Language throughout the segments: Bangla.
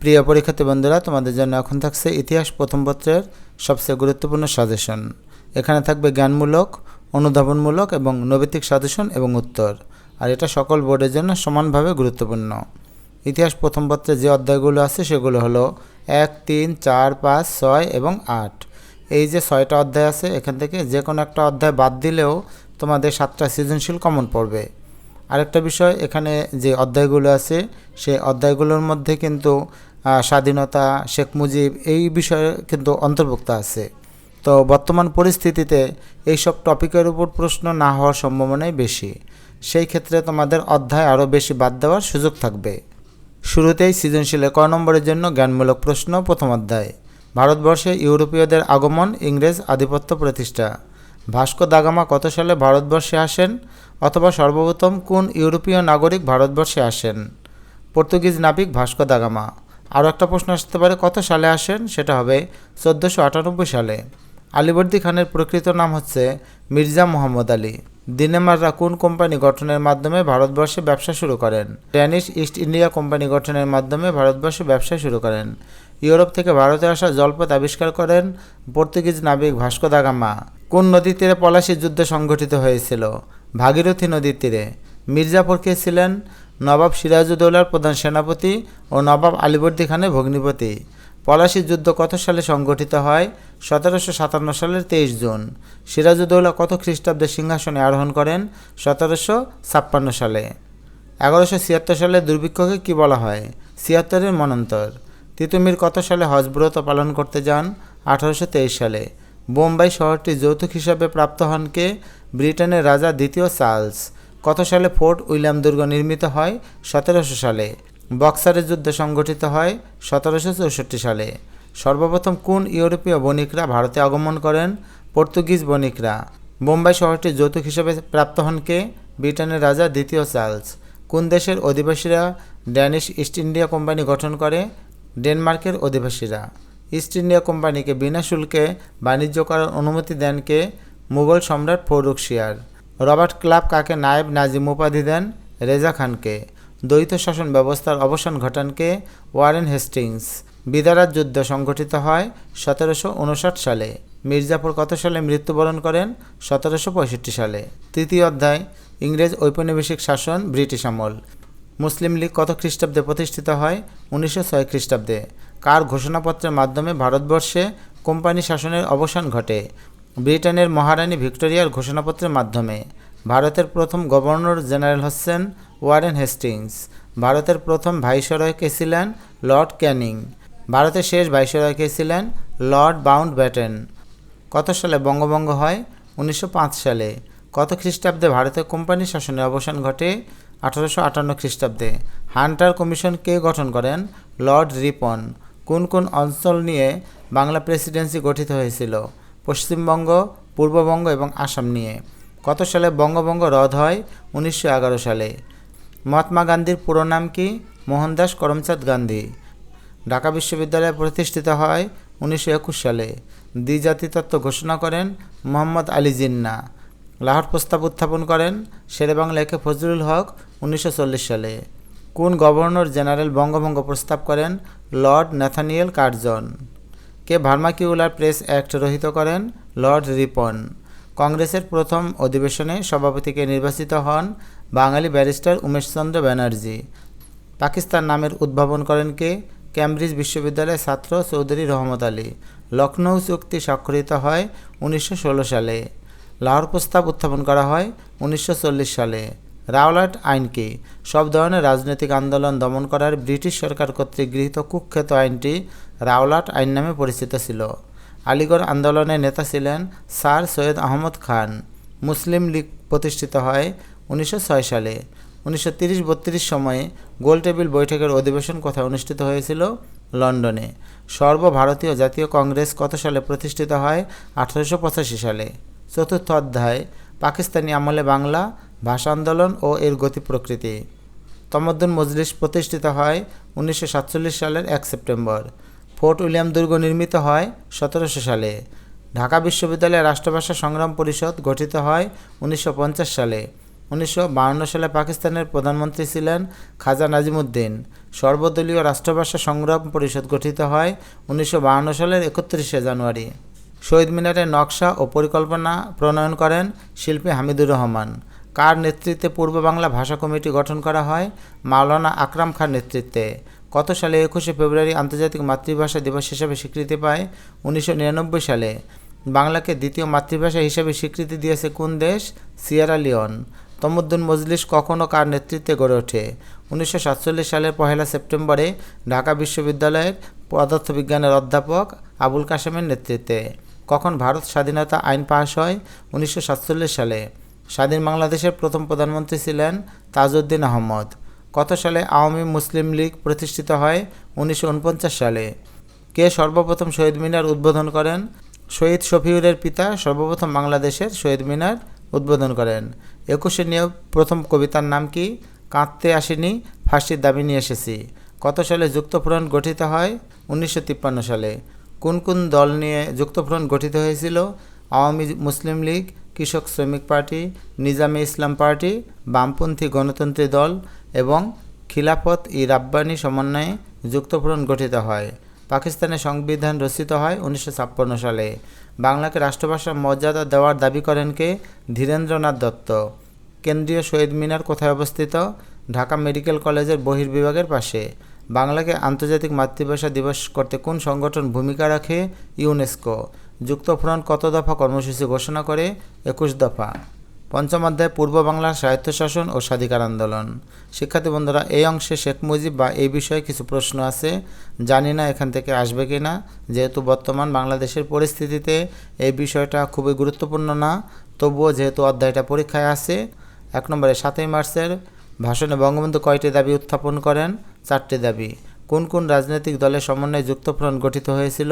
প্রিয় পরীক্ষার্থী বন্ধুরা, তোমাদের জন্য এখন থাকছে ইতিহাস প্রথম পত্রের সবচেয়ে গুরুত্বপূর্ণ সাজেশন এখানে থাকবে জ্ঞানমূলক, অনুধাবনমূলক এবং নৈতিক সাজেশন এবং উত্তর। আর এটা সকল বোর্ডের জন্য সমানভাবে গুরুত্বপূর্ণ। ইতিহাস প্রথম পত্রে যে অধ্যায়গুলো আছে, সেগুলো হলো এক, তিন, চার, পাঁচ, ছয় এবং আট। এই যে ছয়টা অধ্যায় আছে, এখান থেকে যে কোনো একটা অধ্যায় বাদ দিলেও তোমাদের সাতটা সৃজনশীল কমন পড়বে। আরেকটা বিষয়, এখানে যে অধ্যায়গুলো আছে সেই অধ্যায়গুলোর মধ্যে কিন্তু স্বাধীনতা, শেখ মুজিব, এই বিষয়ে কিন্তু অন্তর্ভুক্ত আছে। তো বর্তমান পরিস্থিতিতে এইসব টপিকের উপর প্রশ্ন না হওয়ার সম্ভাবনাই বেশি। সেই ক্ষেত্রে তোমাদের অধ্যায় আরও বেশি বাদ দেওয়ার সুযোগ থাকবে। শুরুতেই সৃজনশীলে ক নম্বরের জন্য জ্ঞানমূলক প্রশ্ন, প্রথম অধ্যায়। ভারতবর্ষে ইউরোপীয়দের আগমন, ইংরেজ আধিপত্য প্রতিষ্ঠা। ভাস্কো দাগামা কত সালে ভারতবর্ষে আসেন? অথবা সর্বপ্রথম কোন ইউরোপীয় নাগরিক ভারতবর্ষে আসেন? পর্তুগিজ নাবিক ভাস্কো দাগামা আরও একটা প্রশ্ন আসতে পারে, কত সালে আসেন? সেটা হবে চোদ্দোশো আটানব্বই সালে। আলিবর্দী খানের প্রকৃত নাম হচ্ছে মির্জা মোহাম্মদ আলী। দিনেমাররা কোন কোম্পানি গঠনের মাধ্যমে ভারতবর্ষে ব্যবসা শুরু করেন? ড্যানিশ ইস্ট ইন্ডিয়া কোম্পানি গঠনের মাধ্যমে ভারতবর্ষে ব্যবসা শুরু করেন। ইউরোপ থেকে ভারতে আসা জলপথ আবিষ্কার করেন পর্তুগিজ নাবিক ভাস্কো দা গামা। কোন নদীর তীরে পলাশি যুদ্ধ সংঘটিত হয়েছিল? ভাগীরথী নদীর তীরে। মির্জাপুর কে ছিলেন? নবাব সিরাজউদ্দৌলার প্রধান সেনাপতি ও নবাব আলীবর্দী খানের ভগ্নিপতি। পলাশির যুদ্ধ কত সালে সংগঠিত হয়? সতেরোশো সাতান্ন সালের তেইশ জুন। সিরাজউদ্দৌলা কত খ্রিস্টাব্দে সিংহাসনে আরোহণ করেন? সতেরোশো ছাপ্পান্ন সালে। এগারোশো ছিয়াত্তর সালে দুর্ভিক্ষকে কি বলা হয়? ছিয়াত্তরের মনন্তর। তিতুমির কত সালে হজব্রত পালন করতে যান? আঠারোশো তেইশ সালে। বোম্বাই শহরটি যৌতুক হিসাবে প্রাপ্ত হন কে? ব্রিটেনের রাজা দ্বিতীয় চার্লস। কত সালে ফোর্ট উইলিয়াম দুর্গ নির্মিত হয়? সতেরোশো সালে। বক্সারের যুদ্ধ সংগঠিত হয় সতেরোশো চৌষট্টি সালে। সর্বপ্রথম কোন ইউরোপীয় বণিকরা ভারতে আগমন করেন? পর্তুগিজ বণিকরা। বোম্বাই শহরটি যৌতুক হিসেবে প্রাপ্ত হন কে? ব্রিটেনের রাজা দ্বিতীয় চার্লস। কোন দেশের অধিবাসীরা ড্যানিশ ইস্ট ইন্ডিয়া কোম্পানি গঠন করে? ডেনমার্কের অধিবাসীরা। ইস্ট ইন্ডিয়া কোম্পানিকে বিনা শুল্কে বাণিজ্য করার অনুমতি দেন কে? মুঘল সম্রাট ফরুক শিয়ার। রবার্ট ক্লাব কাকে নায়েব নাজিম উপাধি দেন? রেজা খানকে। দ্বৈত শাসন ব্যবস্থার অবসান ঘটান কে ওয়ারেন হেস্টিংস। বিদারাত যুদ্ধ সংঘটিত হয় সতেরোশো উনষাট সালে। মির্জাপুর কত সালে মৃত্যুবরণ করেন? সতেরোশো পঁয়ষট্টি সালে। তৃতীয় অধ্যায়, ইংরেজ ঔপনিবেশিক শাসন, ব্রিটিশ আমল। মুসলিম লীগ কত খ্রিস্টাব্দে প্রতিষ্ঠিত হয়? উনিশশো ছয় খ্রিস্টাব্দে। কার ঘোষণাপত্রের মাধ্যমে ভারতবর্ষে কোম্পানি শাসনের অবসান ঘটে? ব্রিটেনের মহারানী ভিক্টোরিয়ার ঘোষণাপত্রের মাধ্যমে ভারতের প্রথম গভর্নর জেনারেল হচ্ছেন ওয়ারেন হেস্টিংস, ভারতের প্রথম ভাইসরয় কে ছিলেন লর্ড ক্যানিং, ভারতের শেষ ভাইসরয় কে ছিলেন লর্ড বাউন্ড ব্যাটেন কত সালে বঙ্গভঙ্গ হয়? উনিশশো পাঁচ সালে। কত খ্রিস্টাব্দে ভারতের কোম্পানি শাসনের অবসান ঘটে? আঠারোশো আটান্ন খ্রিস্টাব্দে। হান্টার কমিশন কে গঠন করেন? Lord Ripon. কোন কোন অঞ্চল নিয়ে বাংলা প্রেসিডেন্সি গঠিত হয়েছিল? পশ্চিমবঙ্গ, পূর্ববঙ্গ এবং আসাম নিয়ে। কত সালে বঙ্গভঙ্গ রদ হয়? উনিশশো এগারো সালে। মহাত্মা গান্ধীর পুরো নাম কি? মোহনদাস করমচাঁদ গান্ধী। ঢাকা বিশ্ববিদ্যালয় প্রতিষ্ঠিত হয় উনিশশো একুশ সালে। দ্বিজাতি তত্ত্ব ঘোষণা করেন মোহাম্মদ আলী জিন্না। লাহোর প্রস্তাব উত্থাপন করেন শেরেবাংলা একে ফজলুল হক উনিশশো চল্লিশ সালে। কোন গভর্নর জেনারেল বঙ্গভঙ্গ প্রস্তাব করেন? Lord Nathaniel Curzon. কে ভার্মাকিউলার প্রেস অ্যাক্ট রহিত করেন? Lord Ripon. কংগ্রেসের প্রথম অধিবেশনে সভাপতিকে নির্বাচিত হন বাঙালি ব্যারিস্টার উমেশচন্দ্র ব্যানার্জি। পাকিস্তান নামের উদ্ভাবন করেন কে? ক্যামব্রিজ বিশ্ববিদ্যালয়ের ছাত্র চৌধুরী রহমত আলী। লখনৌ চুক্তি স্বাক্ষরিত হয় উনিশশো ষোলো সালে। লাহোর প্রস্তাব উত্থাপন করা হয় উনিশশো চল্লিশ সালে। রাওলাট আইনকে। সব ধরনের রাজনৈতিক আন্দোলন দমন করার ব্রিটিশ সরকার কর্তৃক গৃহীত কুখ্যাত আইনটি রাওলাট আইন নামে পরিচিত ছিল। আলিগড় আন্দোলনের নেতা ছিলেন স্যার সৈয়দ আহমদ খান। মুসলিম লীগ প্রতিষ্ঠিত হয় উনিশশো ছয় সালে। উনিশশো তিরিশ বত্রিশ সময়ে গোলটেবিল বৈঠকের অধিবেশন কোথায় অনুষ্ঠিত হয়েছিল? লন্ডনে। সর্বভারতীয় জাতীয় কংগ্রেস কত সালে প্রতিষ্ঠিত হয়? আঠারোশো পঁচাশি সালে। চতুর্থ অধ্যায়, পাকিস্তানি আমলে বাংলা ভাষা আন্দোলন ও এর গতি প্রকৃতি। তমদ্দুন মজলিস প্রতিষ্ঠিত হয় উনিশশো সাতচল্লিশ সালের এক সেপ্টেম্বর। ফোর্ট উইলিয়াম দুর্গ নির্মিত হয় সতেরোশো সালে। ঢাকা বিশ্ববিদ্যালয়ের রাষ্ট্রভাষা সংগ্রাম পরিষদ গঠিত হয় উনিশশো পঞ্চাশ সালে। উনিশশো সালে পাকিস্তানের প্রধানমন্ত্রী ছিলেন খাজা নাজিমুদ্দিন। সর্বদলীয় রাষ্ট্রভাষা সংগ্রাম পরিষদ গঠিত হয় উনিশশো সালের একত্রিশে জানুয়ারি। শহীদ মিনারের নকশা ও পরিকল্পনা প্রণয়ন করেন শিল্পী হামিদুর রহমান। কার নেতৃত্বে পূর্ব বাংলা ভাষা কমিটি গঠন করা হয়? মাওলানা আকরাম খান নেতৃত্বে। কত সালে একুশে ফেব্রুয়ারি আন্তর্জাতিক মাতৃভাষা দিবস হিসেবে স্বীকৃতি পায়? উনিশশো নিরানব্বই সালে। বাংলাকে দ্বিতীয় মাতৃভাষা হিসেবে স্বীকৃতি দিয়েছে কোন দেশ? Sierra Leone. তমুদ্দুন মজলিস কখনও কার নেতৃত্বে গড়ে ওঠে? উনিশশো সাতচল্লিশ সালের পহেলা সেপ্টেম্বরে ঢাকা বিশ্ববিদ্যালয়ের পদার্থবিজ্ঞানের অধ্যাপক আবুল কাশেমের নেতৃত্বে। কখন ভারত স্বাধীনতা আইন পাশ হয়? উনিশশো সাতচল্লিশ সালে। স্বাধীন বাংলাদেশের প্রথম প্রধানমন্ত্রী ছিলেন তাজউদ্দিন আহমদ। কত সালে আওয়ামী মুসলিম লীগ প্রতিষ্ঠিত হয়? উনিশশো উনপঞ্চাশ সালে। কে সর্বপ্রথম শহীদ মিনার উদ্বোধন করেন? শহীদ শফিউরের পিতা সর্বপ্রথম বাংলাদেশের শহীদ মিনার উদ্বোধন করেন। একুশে নিয়ে প্রথম কবিতার নাম কি? কাঁদতে আসেনি, ফাঁসির দাবি নিয়ে এসেছি। কত সালে যুক্তফ্রন্ট গঠিত হয়? উনিশশো তিপ্পান্ন সালে। কোন কোন দল নিয়ে যুক্তফ্রন্ট গঠিত হয়েছিল? আওয়ামী মুসলিম লীগ কৃষক শ্রমিক পার্টি, নিজামে ইসলাম পার্টি, বামপন্থী গণতন্ত্রী দল এবং খিলাফত ই রাব্বানি সমন্বয়ে যুক্তফ্রন্ট গঠিত হয়। পাকিস্তানের সংবিধান রচিত হয় উনিশশো ছাপ্পান্ন সালে। বাংলাকে রাষ্ট্রভাষার মর্যাদা দেওয়ার দাবি করেন কে? ধীরেন্দ্রনাথ দত্ত। কেন্দ্রীয় শহীদ মিনার কোথায় অবস্থিত? ঢাকা মেডিকেল কলেজের বহির্বিভাগের পাশে। বাংলাকে আন্তর্জাতিক মাতৃভাষা দিবস করতে কোন সংগঠন ভূমিকা রাখে ইউনেস্কো? যুক্তফ্রন্ট কত দফা কর্মসূচি ঘোষণা করে? একুশ দফা। পঞ্চম অধ্যায়, পূর্ব বাংলার স্বায়ত্তশাসন ও স্বাধিকার আন্দোলন। শিক্ষার্থী বন্ধুরা, এই অংশে শেখ মুজিব বা এই বিষয়ে কিছু প্রশ্ন আছে। জানি না এখান থেকে আসবে কি না। যেহেতু বর্তমান বাংলাদেশের পরিস্থিতিতে এই বিষয়টা খুবই গুরুত্বপূর্ণ না, তবুও যেহেতু অধ্যায়টা পরীক্ষায় আছে, এক নম্বরে সাতই মার্চের ভাষণে বঙ্গবন্ধু কয়টি দাবি উত্থাপন করেন? চারটি দাবি। কোন কোন রাজনৈতিক দলের সমন্বয়ে যুক্তফ্রন্ট গঠিত হয়েছিল?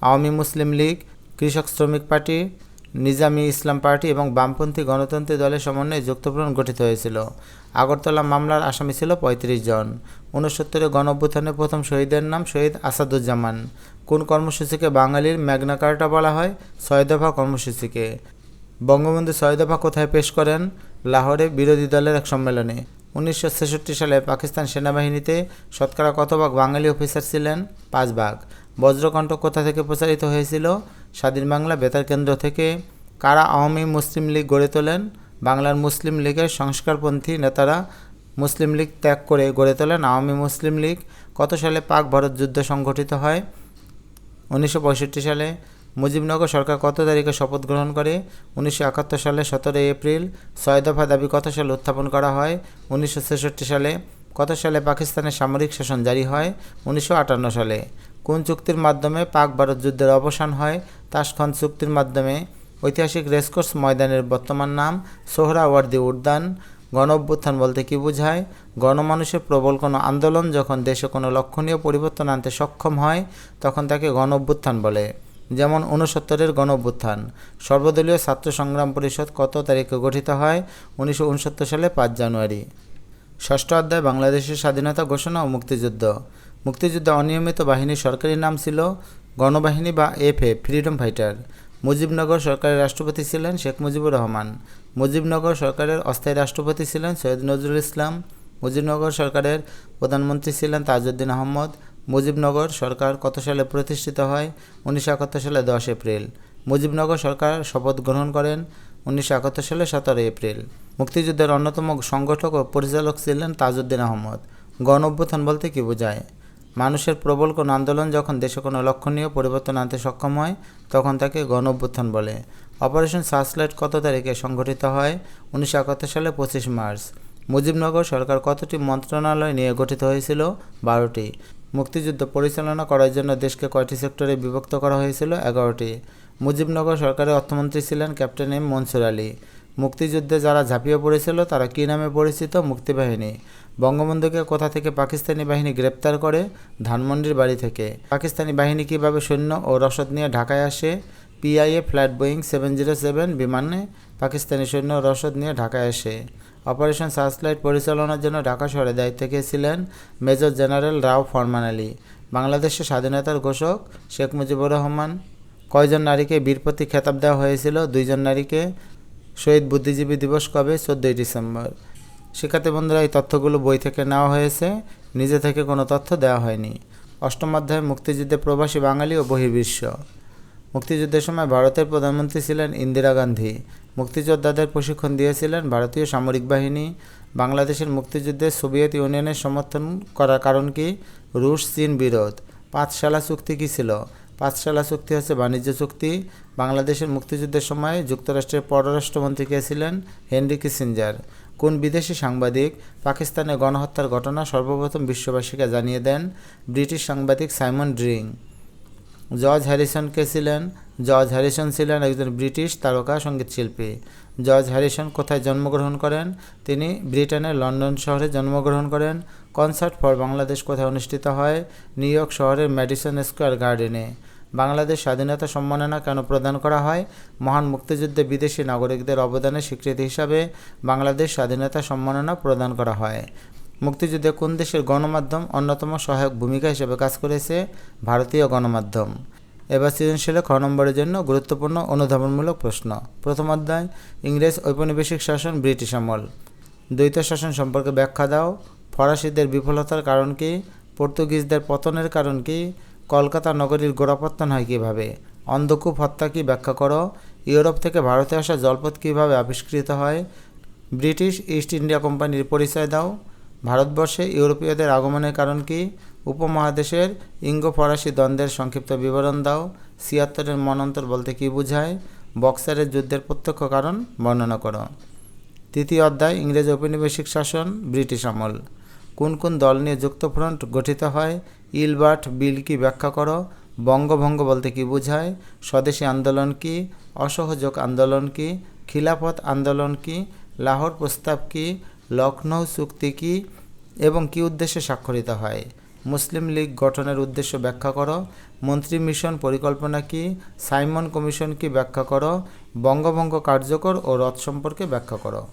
আওয়ামী মুসলিম লীগ, কৃষক শ্রমিক পার্টি, নিজামী ইসলাম পার্টি এবং বামপন্থী গণতন্ত্রী দলের সমন্বয়ে যুক্তফ্রন্ট গঠিত হয়েছিল। আগরতলা মামলার আসামি ছিল পঁয়ত্রিশ জন। ঊনসত্তরে গণ প্রথম শহীদের নাম শহীদ আসাদুজ্জামান। কোন কর্মসূচিকে বাঙালির ম্যাগনা কার্টা বলা হয়? ছয় দফা কর্মসূচিকে। বঙ্গবন্ধু ছয় দফা কোথায় পেশ করেন? লাহোরে বিরোধী দলের এক সম্মেলনে। উনিশশো ছেষট্টি সালে পাকিস্তান সেনাবাহিনীতে শতকরা কত ভাগ বাঙালি অফিসার ছিলেন? পাঁচ ভাগ বজ্রকণ্ঠ কোথা থেকে প্রচারিত হয়েছিল? স্বাধীন বাংলা বেতার কেন্দ্র থেকে কারা আওয়ামী মুসলিম লীগ গড়ে তোলেন? বাংলার মুসলিম লীগের সংস্কারপন্থী নেতারা মুসলিম লীগ ত্যাগ করে গড়ে তোলেন আওয়ামী মুসলিম লীগ। কত সালে পাক ভারত যুদ্ধ সংঘটিত হয়? উনিশশো পঁয়ষট্টি সালে মুজিবনগর সরকার কত তারিখে শপথ গ্রহণ করে? উনিশশো একাত্তর সালে সতেরোই এপ্রিল। ছয় দফা দাবি কত সালে উত্থাপন করা হয়? উনিশশো ছেষট্টি সালে কত সালে পাকিস্তানের সামরিক শাসন জারি হয়? উনিশশো আটান্ন সালে। কোন চুক্তির মাধ্যমে পাক ভারত যুদ্ধের অবসান হয়? তাসখান চুক্তির মাধ্যমে। ঐতিহাসিক রেসকোর্স ময়দানের বর্তমান নাম সোহরাওয়ার্দী উদ্যান। গণ অভ্যুত্থান বলতে কী বোঝায়? গণমানুষের প্রবল কোনো আন্দোলন যখন দেশে কোনো লক্ষণীয় পরিবর্তন আনতে সক্ষম হয়, তখন তাকে গণ অভ্যুত্থান বলে। যেমন ঊনসত্তরের গণ অভ্যুত্থান সর্বদলীয় ছাত্র সংগ্রাম পরিষদ কত তারিখে গঠিত হয়? উনিশশো উনসত্তর সালে পাঁচ জানুয়ারি। ষষ্ঠ অধ্যায়, বাংলাদেশের স্বাধীনতা ঘোষণা ও মুক্তিযুদ্ধ। মুক্তিযুদ্ধে অনিয়মিত বাহিনীর সরকারি নাম ছিল গণবাহিনী বা এফএ, ফ্রিডম ফাইটার। মুজিবনগর সরকারের রাষ্ট্রপতি ছিলেন শেখ মুজিবুর রহমান। মুজিবনগর সরকারের অস্থায়ী রাষ্ট্রপতি ছিলেন সৈয়দ নজরুল ইসলাম। মুজিবনগর সরকারের প্রধানমন্ত্রী ছিলেন তাজউদ্দিন আহমদ। মুজিবনগর সরকার কত সালে প্রতিষ্ঠিত হয়? উনিশশো একাত্তর সালে দশ এপ্রিল। মুজিবনগর সরকার শপথ গ্রহণ করেন উনিশশো একাত্তর সালে সতেরো এপ্রিল। মুক্তিযুদ্ধের অন্যতম সংগঠক ও পরিচালক ছিলেন তাজউদ্দিন আহমদ। গণ অভ্যুত্থান বলতে কী বোঝায়? মানুষের প্রবল কোনো আন্দোলন যখন দেশে কোনো লক্ষণীয় পরিবর্তন আনতে সক্ষম হয়, তখন তাকে গণ অভ্যুত্থান বলে। অপারেশন সার্চলাইট কত তারিখে সংঘটিত হয়? উনিশশো একাত্তর সালে পঁচিশ মার্চ। মুজিবনগর সরকার কতটি মন্ত্রণালয় নিয়ে গঠিত হয়েছিল? বারোটি। মুক্তিযুদ্ধ পরিচালনা করার জন্য দেশকে কয়টি সেক্টরে বিভক্ত করা হয়েছিল? এগারোটি। মুজিবনগর সরকারের অর্থমন্ত্রী ছিলেন ক্যাপ্টেন এম মনসুর আলী। মুক্তিযুদ্ধে যারা ঝাঁপিয়ে পড়েছিল, তারা কী নামে পরিচিত? মুক্তিবাহিনী। বঙ্গবন্ধুকে কোথা থেকে পাকিস্তানি বাহিনী গ্রেপ্তার করে? ধানমন্ডির বাড়ি থেকে। পাকিস্তানি বাহিনী কীভাবে সৈন্য ও রসদ নিয়ে ঢাকায় আসে? PIA flight Boeing seven zero seven বিমানে পাকিস্তানি সৈন্য রসদ নিয়ে ঢাকায় এসে অপারেশন সার্চলাইট পরিচালনার জন্য ঢাকা শহরে দায়িত্বে ছিলেন মেজর জেনারেল রাও ফরমান আলী। বাংলাদেশের স্বাধীনতার ঘোষক শেখ মুজিবুর রহমান। কয়জন নারীকে বীরপতি খেতাব দেওয়া হয়েছিল? দুইজন নারীকে শহীদ বুদ্ধিজীবী দিবস কবে? চোদ্দোই ডিসেম্বর। শিক্ষার্থী বন্ধুরা, এই তথ্যগুলো বই থেকে নেওয়া হয়েছে। নিজে থেকে কোনো তথ্য দেওয়া হয়নি। অষ্টম মুক্তিযুদ্ধে প্রবাসী বাঙালি ও বহির্বিশ্ব। মুক্তিযুদ্ধের সময় ভারতের প্রধানমন্ত্রী ছিলেন ইন্দিরা গান্ধী। মুক্তিযোদ্ধাদের প্রশিক্ষণ দিয়েছিলেন ভারতীয় সামরিক বাহিনী। বাংলাদেশের মুক্তিযুদ্ধে সোভিয়েত ইউনিয়নের সমর্থন করার কারণ কি? রুশ, চীন বিরোধ। পাঁচশালা চুক্তি কী ছিল? পাঁচশালা চুক্তি হচ্ছে বাণিজ্য চুক্তি। বাংলাদেশের মুক্তিযুদ্ধের সময় যুক্তরাষ্ট্রের পররাষ্ট্রমন্ত্রী কে ছিলেন? Henry Kissinger. কোন বিদেশি সাংবাদিক পাকিস্তানে গণহত্যার ঘটনা সর্বপ্রথম বিশ্ববাসীকে জানিয়ে দেন? ব্রিটিশ সাংবাদিক সাইমন ড্রিং। জর্জ হ্যারিসন কে ছিলেন? জর্জ হ্যারিসন ছিলেন একজন ব্রিটিশ তারকা সঙ্গীতশিল্পী জর্জ হ্যারিসন কোথায় জন্মগ্রহণ করেন? তিনি ব্রিটেনের লন্ডন শহরে জন্মগ্রহণ করেন। কনসার্ট ফর বাংলাদেশ কোথায় অনুষ্ঠিত হয়? নিউ ইয়র্ক শহরের ম্যাডিসন স্কোয়ার গার্ডেনে। বাংলাদেশ স্বাধীনতা সম্মাননা কেন প্রদান করা হয়? মহান মুক্তিযুদ্ধে বিদেশি নাগরিকদের অবদানের স্বীকৃতি হিসাবে বাংলাদেশ স্বাধীনতা সম্মাননা প্রদান করা হয়। মুক্তিযুদ্ধে কোন দেশের গণমাধ্যম অন্যতম সহায়ক ভূমিকা হিসেবে কাজ করেছে? ভারতীয় গণমাধ্যম। এবার সৃজনশীলে খ নম্বরের জন্য গুরুত্বপূর্ণ অনুধাবনমূলক প্রশ্ন। প্রথম অধ্যায়, ইংরেজ ঔপনিবেশিক শাসন ব্রিটিশ আমল। দ্বৈত শাসন সম্পর্কে ব্যাখ্যা দাও। ফরাসিদের বিফলতার কারণ কি? পর্তুগিজদের পতনের কারণ কি? কলকাতা নগরীর গোড়াপত্তন হয় কীভাবে? অন্ধকূপ হত্যা কি ব্যাখ্যা করো? ইউরোপ থেকে ভারতে আসা জলপথ কীভাবে আবিষ্কৃত হয়? ব্রিটিশ ইস্ট ইন্ডিয়া কোম্পানির পরিচয় দাও। ভারতবর্ষে ইউরোপীয়দের আগমনের কারণ কি? উপমহাদেশের ইঙ্গো ফরাসি দ্বন্দ্বের সংক্ষিপ্ত বিবরণ দাও। ছিয়াত্তরের মনন্তর বলতে কী বোঝায়? বক্সারের যুদ্ধের প্রত্যক্ষ কারণ বর্ণনা করো। তৃতীয় অধ্যায়, ইংরেজ ঔপনিবেশিক শাসন, ব্রিটিশ আমল। কোন কোন দল নিয়ে যুক্তফ্রন্ট গঠিত হয়? ইলবার্ট বিল কি ব্যাখ্যা করো? বঙ্গভঙ্গ বলতে কী বোঝায়? স্বদেশী আন্দোলন কি? অসহযোগ আন্দোলন কি? খিলাফত আন্দোলন কি? লাহোর প্রস্তাব কি? লখনৌ চুক্তি কি এবং কি উদ্দেশ্যে স্বাক্ষরিত হয়? মুসলিম লীগ গঠনের উদ্দেশ্য ব্যাখ্যা করো। মন্ত্রী মিশন পরিকল্পনা কি? সাইমন কমিশন কি ব্যাখ্যা করো? বঙ্গভঙ্গ কার্যকর ও রথ সম্পর্কে ব্যাখ্যা করো।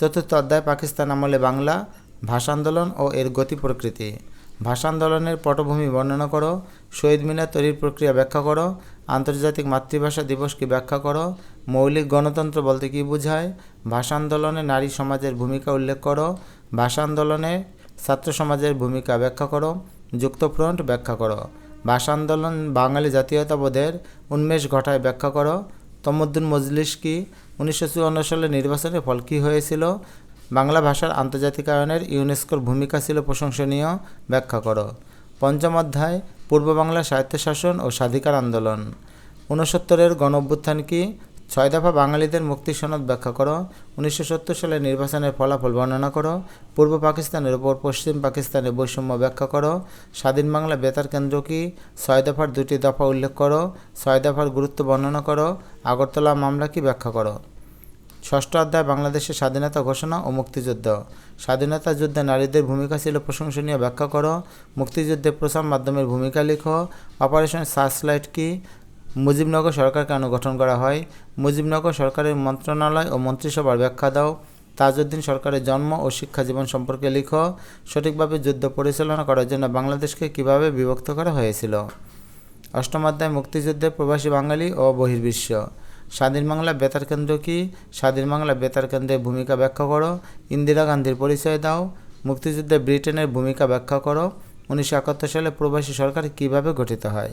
চতুর্থ অধ্যায়, পাকিস্তান আমলে বাংলা, ভাষা আন্দোলন ও এর গতি প্রকৃতি। ভাষা আন্দোলনের পটভূমি বর্ণনা করো। শহীদ মিনার তৈরির প্রক্রিয়া ব্যাখ্যা করো। আন্তর্জাতিক মাতৃভাষা দিবস কি ব্যাখ্যা করো? মৌলিক গণতন্ত্র বলতে কী বোঝায়? ভাষা আন্দোলনে নারী সমাজের ভূমিকা উল্লেখ করো। ভাষা আন্দোলনে ছাত্র সমাজের ভূমিকা ব্যাখ্যা করো। যুক্তফ্রন্ট ব্যাখ্যা করো। ভাষা আন্দোলন বাঙালি জাতীয়তাবোধের উন্মেষ ঘটায় ব্যাখ্যা করো। তমদ্দুন মজলিস কি উনিশশো চুয়ান্ন সালে নির্বাচনের ফল কী হয়েছিল? বাংলা ভাষার আন্তর্জাতিকায়নের ইউনেস্কোর ভূমিকা ছিল প্রশংসনীয়, ব্যাখ্যা করো। পঞ্চম অধ্যায় পূর্ব বাংলা স্বায়ত্তশাসন ও স্বাধিকার আন্দোলন। ঊনসত্তরের গণ অভ্যুত্থান কি? ছয় দফা বাঙালিদের মুক্তি সনদ ব্যাখ্যা করো। উনিশশো সত্তর সালে নির্বাচনের ফলাফল বর্ণনা করো। পূর্ব পাকিস্তানের ওপর পশ্চিম পাকিস্তানের বৈষম্য ব্যাখ্যা করো। স্বাধীন বাংলা বেতার কেন্দ্র কি? ছয় দফার দুটি দফা উল্লেখ করো। ছয় দফার গুরুত্ব বর্ণনা করো। আগরতলা মামলা কি ব্যাখ্যা করো? ষষ্ঠ অধ্যায়, বাংলাদেশের স্বাধীনতা ঘোষণা ও মুক্তিযুদ্ধ। স্বাধীনতা যুদ্ধে নারীদের ভূমিকা ছিল প্রশংসনীয় ব্যাখ্যা করো। মুক্তিযুদ্ধে প্রচার মাধ্যমের ভূমিকা লিখো। অপারেশন সার্চলাইট কি? মুজিবনগর সরকার কেন গঠন করা হয়। মুজিবনগর সরকারের মন্ত্রণালয় ও মন্ত্রিসভার ব্যাখ্যা দাও। তাজউদ্দিন সরকারের জন্ম ও শিক্ষা জীবন সম্পর্কে লিখো। সঠিকভাবে যুদ্ধ পরিচালনা করার জন্য বাংলাদেশকে কীভাবে বিভক্ত করা হয়েছিল? অষ্টম অধ্যায়, মুক্তিযুদ্ধে প্রবাসী বাঙালি ও বহির্বিশ্ব। স্বাধীন বাংলা বেতার কেন্দ্র কি? স্বাধীন বাংলা বেতার কেন্দ্রের ভূমিকা ব্যাখ্যা করো। ইন্দিরা গান্ধীর পরিচয় দাও। মুক্তিযুদ্ধে ব্রিটেনের ভূমিকা ব্যাখ্যা করো। উনিশশো একাত্তর সালে প্রবাসী সরকার কীভাবে গঠিত হয়?